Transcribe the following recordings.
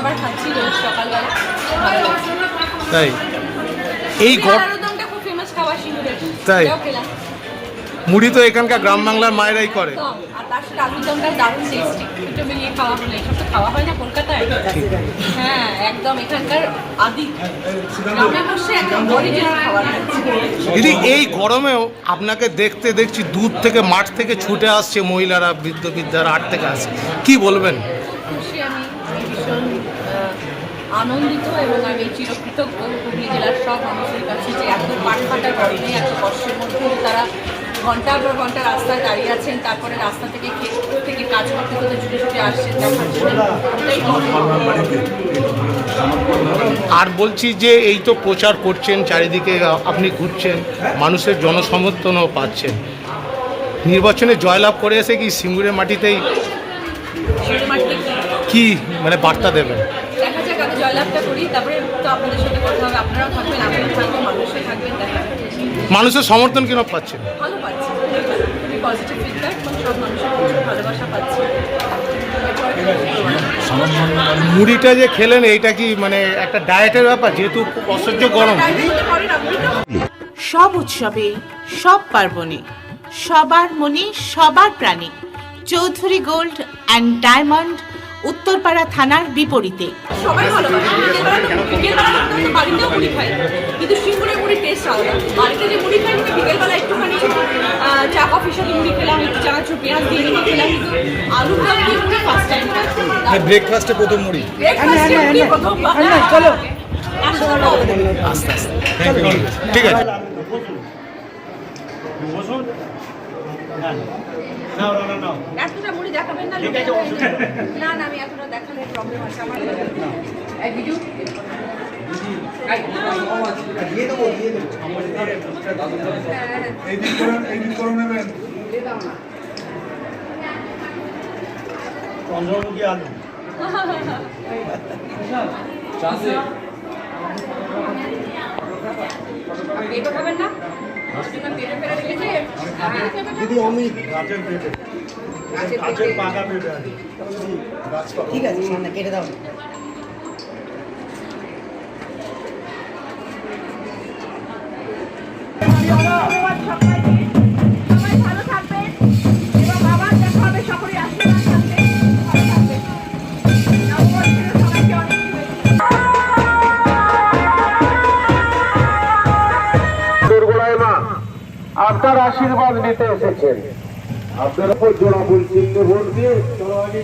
খাবার খাচ্ছি রোজ সকালবেলা। তাই? এই আলুদমটা খুব ফেমাস খাবার সিঙ্গুরের তাই? মুড়ি তো এখানকার গ্রাম বাংলার মায়েরাই করে। আর তার সাথে আলুদমটা দারুণ টেস্টি দুটো মিলিয়ে খাওয়া হলো। এসব তো খাওয়া হয় না কলকাতায়? হ্যাঁ একদম এখানকার আদি। গ্রামে বসে একদম অরিজিনাল খাবার দিদি এই গরমেও আপনাকে দেখতে দেখছি দূর থেকে মাঠ থেকে ছুটে আসছে মহিলারা বৃদ্ধ বৃদ্ধারা আট থেকে আসে কি বলবেন? খুশি আমি ভীষণ আনন্দিত এবং আমি চিরকৃতজ্ঞ হুগলি জেলার সব মানুষের কাছে যে এত পাটফাটা গরমে এত কষ্টের মধ্যে তারা ঘণ্টার পর ঘণ্টা রাস্তায় দাঁড়িয়ে আছেন তারপরে রাস্তা থেকে ক্ষেত থেকে কাজ করতে করতে ছুটে ছুটে আসছেন আর বলছি যে এই তো প্রচার করছেন চারিদিকে আপনি ঘুরছেন মানুষের জনসমর্থনও পাচ্ছেন। নির্বাচনে জয়লাভ করে এসে কি সিঙ্গুরের মাটিতেই কি মানে বার্তা দেবেন? জয়লাভটা করি তারপরে তো আপনাদের সাথে কথা হবে আপনারাও থাকবেন থাকবেন মানুষও থাকবেন দেখা মানুষের সমর্থন কীরকম পাচ্ছেন ভালো পাচ্ছি পজিটিভ ফিডব্যাক সব মানুষের ভালোবাসা পাচ্ছি। মুড়িটা যে খেলেন এইটা কি মানে একটা ডায়েটের ব্যাপার? যেহেতু অসহ্য গরম। সব উৎসবে সব পার্বণে সবার মনে সবার প্রাণী Chowdhury gold and diamond Uttarpara থানার বিপরীতে। সবাই ভালোবাসে বিকেলবেলা তো বিকেলবেলা তো আমরা তো বাড়িতেও মুড়ি খাই কিন্তু সিঙ্গুরের মুড়ি টেস্ট আলাদা। বাড়িতে যে মুড়ি খাই বিকেলবেলা একটুখানি চা কফির সাথে মুড়ি খেলাম একটু চানাচুর পেঁয়াজ দিয়ে মেখে খেলাম। কিন্তু আলুর দম দিয়ে মুড়ি ফার্স্ট টাইম ব্রেকফাস্টে প্রথম মুড়ি। ব্রেকফাস্টে মুড়ি চলো। আস্তে আস্তে। ঠিক আছে। বসুন না না না না। এতটা মুড়ি দেখাবেন না ঠিক আছে, অসুবিধা না না আমি এতটা দেখালে প্রবলেম আছে আমার। এই ভিডিও চন্দ্রমুখী আলু। খাবেন না? দিদি অমিত গাছের পেটে গাছের পাকা পেটে ঠিক আছে কেটে দাও। আপনার আশীর্বাদ নিতে এসেছেন। আপনার উপর জোড়া ফুল চিহ্নে ভোট দিয়ে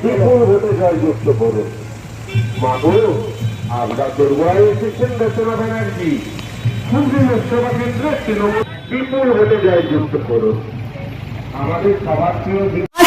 বিপুল ভোটে জয়যুক্ত করুন। মা গো আপনার দুর্গোড়ায় এসেছেন রচনা ব্যানার্জি। হুগলি লোকসভা কেন্দ্রে তৃণমূল বিপুল ভোটে জয়যুক্ত করুন। আমাদের সবার প্রিয়